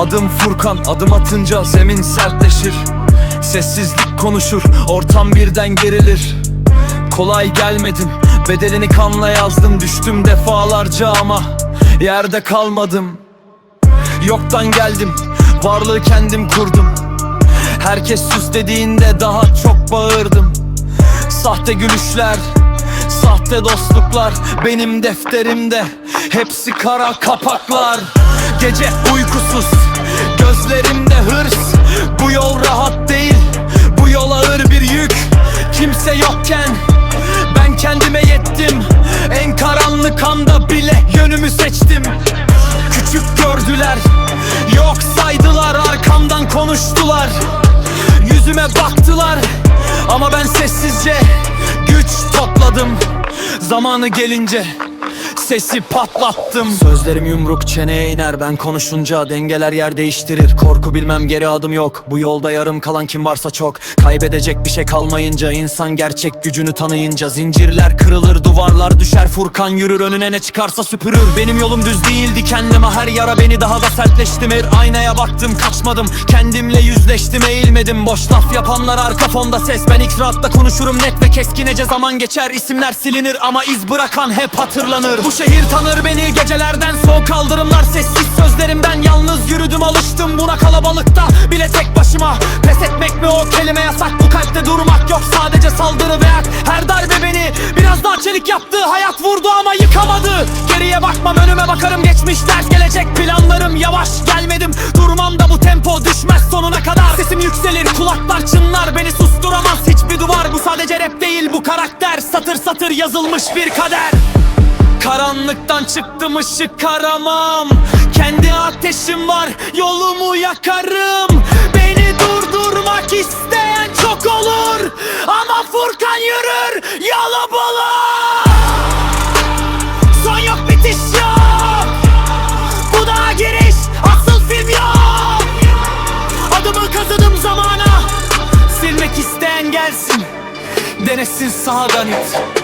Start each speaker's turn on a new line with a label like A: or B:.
A: Adım Furkan adım atınca zemin sertleşir. Sessizlik konuşur ortam birden gerilir. Kolay gelmedim bedelini kanla yazdım. Düştüm defalarca ama yerde kalmadım. Yoktan geldim varlığı kendim kurdum. Herkes sus dediğinde daha çok bağırdım. Sahte gülüşler Sahte dostluklar benim defterimde. Hepsi kara kapaklar Gece uykusuz Gözlerimde hırs. Bu yol rahat değil Bu yol ağır bir yük. Kimse yokken Ben kendime yettim. En karanlık anda bile yönümü seçtim. Küçük gördüler Yok saydılar arkamdan konuştular. Yüzüme baktılar Ama ben sessizce güç topladım. Zamanı gelince Sesi patlattım. Sözlerim yumruk çeneye iner Ben konuşunca dengeler yer değiştirir. Korku bilmem geri adım yok. Bu yolda yarım kalan kim varsa çok. Kaybedecek bir şey kalmayınca insan gerçek gücünü tanıyınca. Zincirler kırılır duvarlar düşer. Furkan yürür önüne ne çıkarsa süpürür. Benim yolum düz değildi kendime Her yara beni daha da sertleştim. Her aynaya baktım kaçmadım. Kendimle yüzleştim eğilmedim. Boş laf yapanlar arka fonda ses. Ben ilk rahatta konuşurum net ve keskinece Zaman geçer. İsimler silinir Ama iz bırakan hep hatırlanır. Bu şehir tanır beni gecelerden. Soğuk kaldırımlar sessiz sözlerimden Yalnız yürüdüm alıştım buna kalabalıkta. Bile tek başıma Pes etmek mi o kelime yasak? Bu kalpte durmak yok sadece saldırı ve Her darbe beni biraz daha çelik yaptı. Hayat vurdu ama yıkamadı. Geriye bakmam önüme bakarım. Geçmiş ders gelecek planlarım Yavaş gelmedim. Durmam da bu tempo düşmez sonuna kadar. Sesim yükselir kulaklar çınlar. Beni susturamaz Hiçbir duvar. Bu sadece rap değil bu karakter. Satır satır yazılmış bir kader Karanlıktan çıktım ışık aramam Kendi ateşim var yolumu yakarım. Beni durdurmak isteyen çok olur. Ama Furkan yürür yolu bulur. Son yok bitiş yok. Bu da giriş asıl film yok. Adımı kazıdım zamana. Silmek isteyen gelsin. Denesin sağdan it